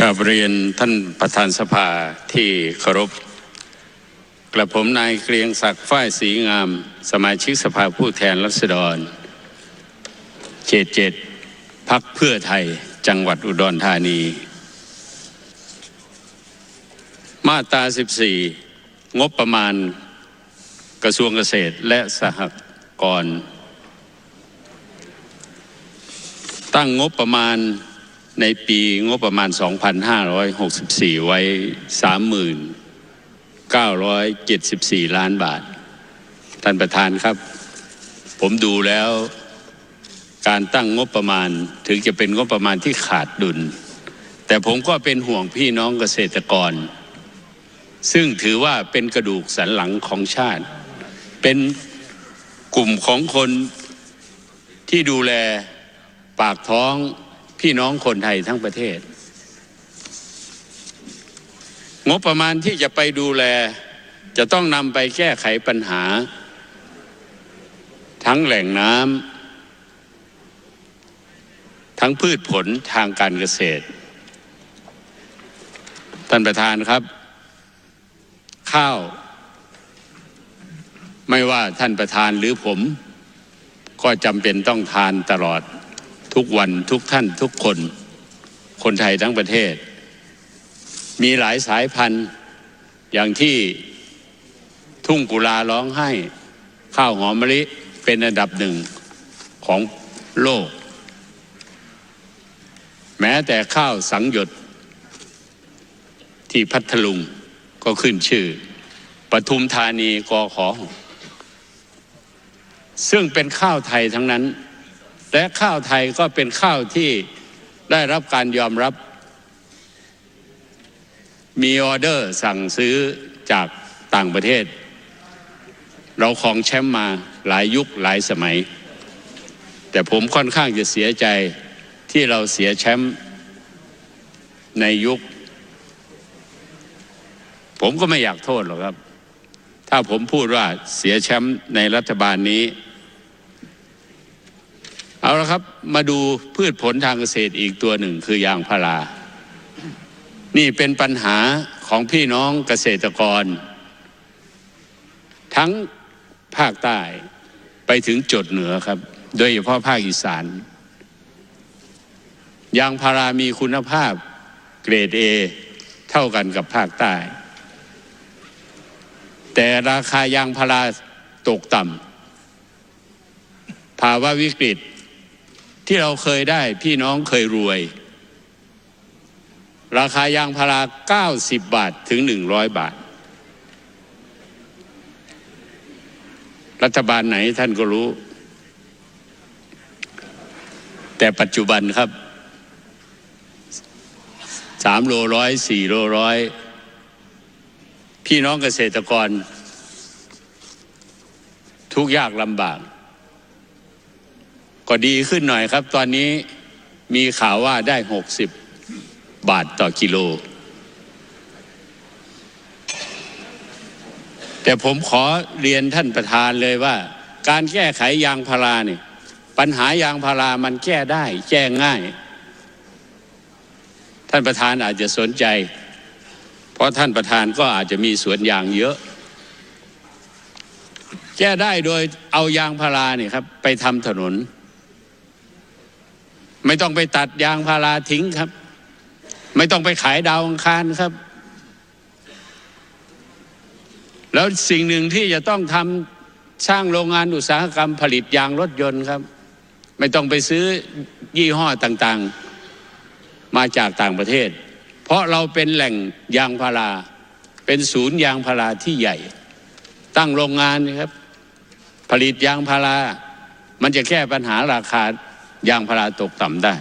กราบเรียนท่านประธานสภาที่เคารพกระผมนายเกรียงศักดิ์ฝ้ายศรีงาม สมาชิกสภาผู้แทนรัษฎรเขตเจ็ดพักเพื่อไทยจังหวัดอุดรธานี มาตรา 14 งบประมาณกระทรวงเกษตรและสหกรณ์ตั้งงบประมาณ ในปีงบประมาณ 2,564 ไว้30,974 ล้านบาท ท่านประธานครับ ผมดูแล้วการตั้งงบประมาณถึงจะเป็นงบประมาณที่ขาดดุล แต่ผมก็เป็นห่วงพี่น้องเกษตรกร ซึ่งถือว่าเป็นกระดูกสันหลังของชาติ เป็นกลุ่มของคนที่ดูแลปากท้อง พี่น้องคนไทยทั้งประเทศ งบประมาณที่จะไปดูแล จะต้องนำไปแก้ไขปัญหา ทั้งแหล่งน้ำทั้งพืชผลทางการเกษตร ท่านประธานครับ ข้าว ไม่ว่าท่านประธานหรือผม ก็จำเป็นต้องทานตลอด ทุกวันทุกท่านทุกคน คนไทยทั้งประเทศ มีหลายสายพันธุ์อย่างที่ทุ่งกุลาร้องไห้ ข้าวหอมมะลิเป็นอันดับหนึ่งของโลก แม้แต่ข้าวสังหยดที่พัทลุงก็ขึ้นชื่อปทุมธานีกอขอ ซึ่งเป็นข้าวไทยทั้งนั้น และข้าวไทยก็เป็นข้าวที่ได้รับการยอมรับ มีออเดอร์สั่งซื้อจากต่างประเทศ เราของแชมป์มาหลายยุคหลายสมัย แต่ผมค่อนข้างจะเสียใจที่เราเสียแชมป์ในยุค ผมก็ไม่อยากโทษหรอกครับ ถ้าผมพูดว่าเสียแชมป์ในรัฐบาลนี้ เอาละครับมาดูพืชผลทางเกษตรอีกตัวหนึ่งคือยางพารา นี่เป็นปัญหาของพี่น้องเกษตรกร ทั้งภาคใต้ไปถึงจุดเหนือครับ โดยเฉพาะภาคอีสานยางพารามีคุณภาพเกรด A เท่ากันกับภาคใต้ แต่ราคายางพาราตกต่ำภาวะวิกฤต ที่เราเคยได้พี่น้องเคยรวย ราคายางพารา 90 บาทถึง 100 บาท รัฐบาลไหนท่านก็รู้ แต่ปัจจุบันครับสามโลร้อยสี่โลร้อยพี่น้องเกษตรกร ทุกยากลำบาก ก็ดีขึ้นหน่อยครับ ตอนนี้มีข่าวว่าได้หกสิบบาทต่อกิโล แต่ผมขอเรียนท่านประธานเลยว่า การแก้ไขยางพาราเนี่ยปัญหายางพารามันแก้ได้ แก้ง่าย ท่านประธานอาจจะสนใจ เพราะท่านประธานก็อาจจะมีสวนยางเยอะ แก้ได้โดยเอายางพาราเนี่ยครับ ไปทำถนน ไม่ต้องไปตัดยางพาราทิ้งครับ ไม่ต้องไปขายดาวอังคารครับ แล้วสิ่งหนึ่งที่จะต้องทำสร้างโรงงานอุตสาหกรรมผลิตยางรถยนต์ครับ ไม่ต้องไปซื้อยี่ห้อต่างๆ มาจากต่างประเทศ เพราะเราเป็นแหล่งยางพารา เป็นศูนย์ยางพาราที่ใหญ่ ตั้งโรงงานครับ ผลิตยางพารา มันจะแก้ปัญหาราคา ยางพาราตกต่ำได้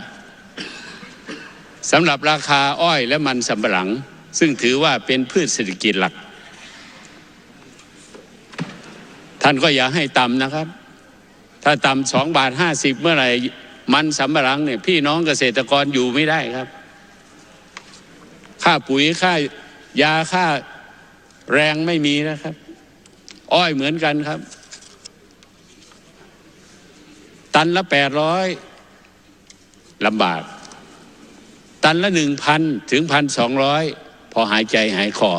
สำหรับราคาอ้อยและมันสำปะหลัง ซึ่งถือว่าเป็นพืชเศรษฐกิจหลัก ท่านก็อย่าให้ต่ำนะครับ ถ้าต่ำสองบาทห้าสิบเมื่อไหร่มันสำปะหลังเนี่ยพี่น้องเกษตรกรอยู่ไม่ได้ครับ ค่าปุ๋ยค่ายาค่าแรงไม่มีนะครับ อ้อยเหมือนกันครับ ตันละแปดร้อย ลำบาก ตันละหนึ่งพันถึงพันสองร้อยพอหายใจหายคอ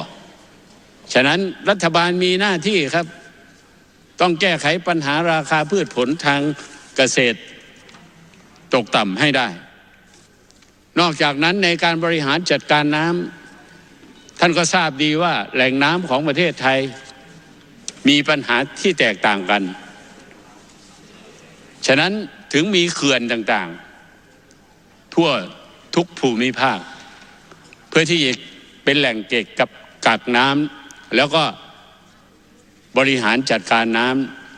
ฉะนั้นรัฐบาลมีหน้าที่ครับ ต้องแก้ไขปัญหาราคาพืชผลทางเกษตร ตกต่ำให้ได้ นอกจากนั้นในการบริหารจัดการน้ำท่านก็ทราบดีว่าแหล่งน้ำของประเทศไทย มีปัญหาที่แตกต่างกัน ฉะนั้นถึงมีเขื่อนต่างๆ ทั่วทุกภูมิภาค เพื่อที่จะเป็นแหล่งเก็บกับกักน้ำแล้วก็บริหารจัดการน้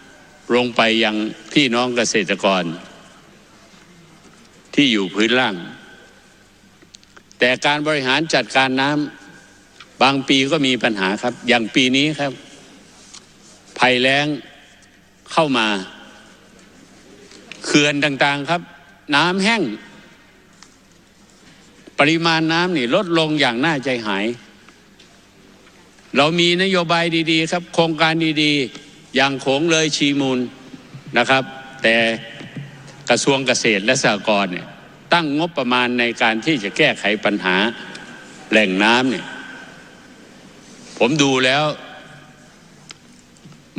ำลงไปยังพี่น้องเกษตรกร ที่อยู่พื้นล่าง แต่การบริหารจัดการน้ำบางปีก็มีปัญหาครับ อย่างปีนี้ครับ ภัยแล้งเข้ามาเขื่อนต่างๆครับ น้ำแห้ง ปริมาณน้ำนี่ลดลงอย่างน่าใจหาย เรามีนโยบายดีๆ ครับ โครงการดีๆ อย่างโขงเลยชีมูลนะครับ แต่กระทรวงเกษตรและสหกรณ์เนี่ยตั้งงบประมาณในการที่จะแก้ไขปัญหาแหล่งน้ำเนี่ยผมดูแล้ว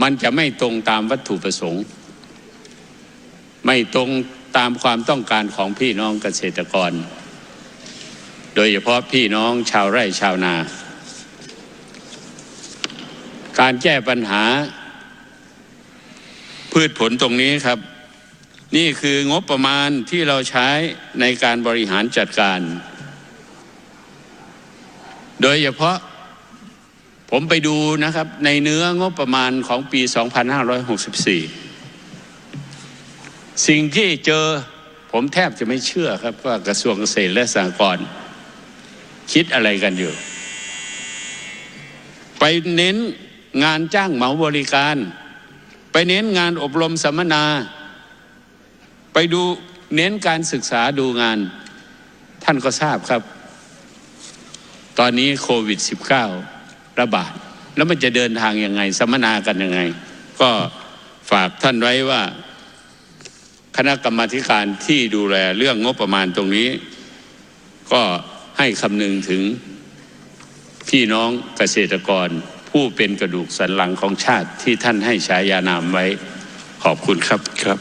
มันจะไม่ตรงตามวัตถุประสงค์ ไม่ตรงตามความต้องการของพี่น้องเกษตรกร ดยเฉพาะพี่น้องชาวไร่ชาวนา การแก้ปัญหา พืชผลตรงนี้ครับ นี่คืองบประมาณที่เราใช้ในการบริหารจัดการ โดยเฉพาะผมไปดูนะครับในเนื้องบประมาณของปี 2564 สิ่งที่เจอผมแทบจะไม่เชื่อครับว่ากระทรวงเกษตรและสหกรณ์ คิดอะไรกันอยู่ ไปเน้นงานจ้างเหมาบริการ ไปเน้นงานอบรมสัมมนา ไปดูเน้นการศึกษาดูงาน ท่านก็ทราบครับ ตอนนี้โควิด -19 ระบาด แล้วมันจะเดินทางยังไง สัมมนากันยังไง ก็ฝากท่านไว้ว่าคณะกรรมาธิการที่ดูแลเรื่องงบประมาณตรงนี้ ก็ ให้คำนึงถึงพี่น้องเกษตรกร ผู้เป็นกระดูกสันหลังของชาติที่ท่านให้ฉายานามไว้ ขอบคุณครับครับ